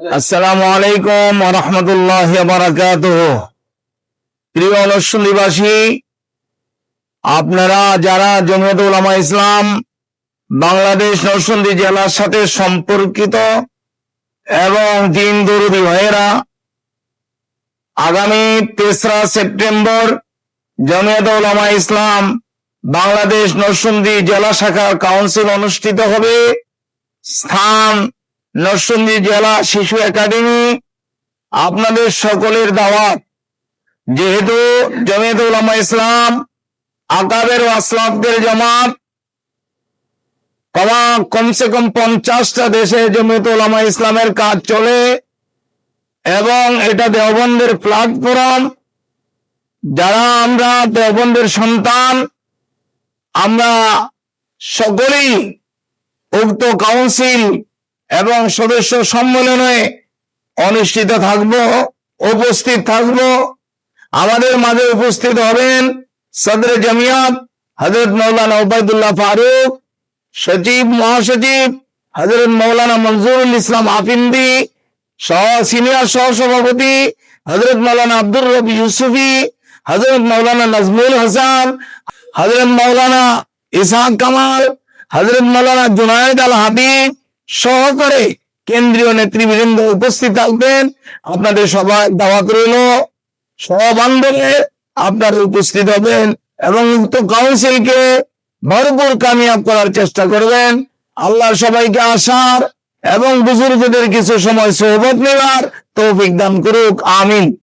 আসসালামু আলাইকুম রহমতুল্লাহ বারাকাত প্রিয় নরসিংদীবাসী আপনারা যারা জমিয়ত উলামা ইসলাম বাংলাদেশ নরসিংদী জেলার সাথে সম্পর্কিত এবং দিন দরুদি ভাইয়েরা, আগামী তেসরা সেপ্টেম্বর জমিয়ত উলামা ইসলাম বাংলাদেশ নরসিংদী জেলা শাখার কাউন্সিল অনুষ্ঠিত হবে। স্থান নরসিংদী জেলা শিশু একাডেমি, আপনাদের সকলের দাওয়াত। যেহেতু জমিয়ত উলামা ইসলাম, আকাবের আসলাফদের জমাত, কমা কমসে কম পঞ্চাশটা দেশে জমিয়ত উলামা ইসলামের কাজ চলে এবং এটা দেওবন্দের প্ল্যাটফর্ম যারা আমরা দেওবন্দের সন্তান, আমরা সকলেই উক্ত কাউন্সিল এবং সদস্য সম্মেলনে অনুষ্ঠিত থাকব, উপস্থিত থাকব। আমাদের মাঝে উপস্থিত হবেন সদর জমিয়াত হজরত মৌলানা ওবায়দুল্লাহ ফারুক, সচিব, মহাসচিব হজরত মৌলানা মনজুরুল ইসলাম আফিন্দি, সহ সিনিয়র সহসভাপতি হজরত মৌলানা আব্দুর রবি ইউসুফি হজরত মৌলানা নজমুল হাসান হজরত মৌলানা ইসহাক কামাল হজরত মৌলানা জুনায়দ আল হাবিব সহকারে কেন্দ্রীয় নেতৃবৃন্দ উপস্থিত থাকবেন। আপনাদের সবাই দাওয়াত রইল সবান্ধবে আপনারা উপস্থিত হবেন এবং উক্ত কাউন্সিলকে ভরপুর কামিয়াব করার চেষ্টা করবেন। আল্লাহ সবাইকে আসার এবং বুজুর্গদের কিছু সময় সোহবত নেওয়ার তৌফিক দান করুক। আমিন।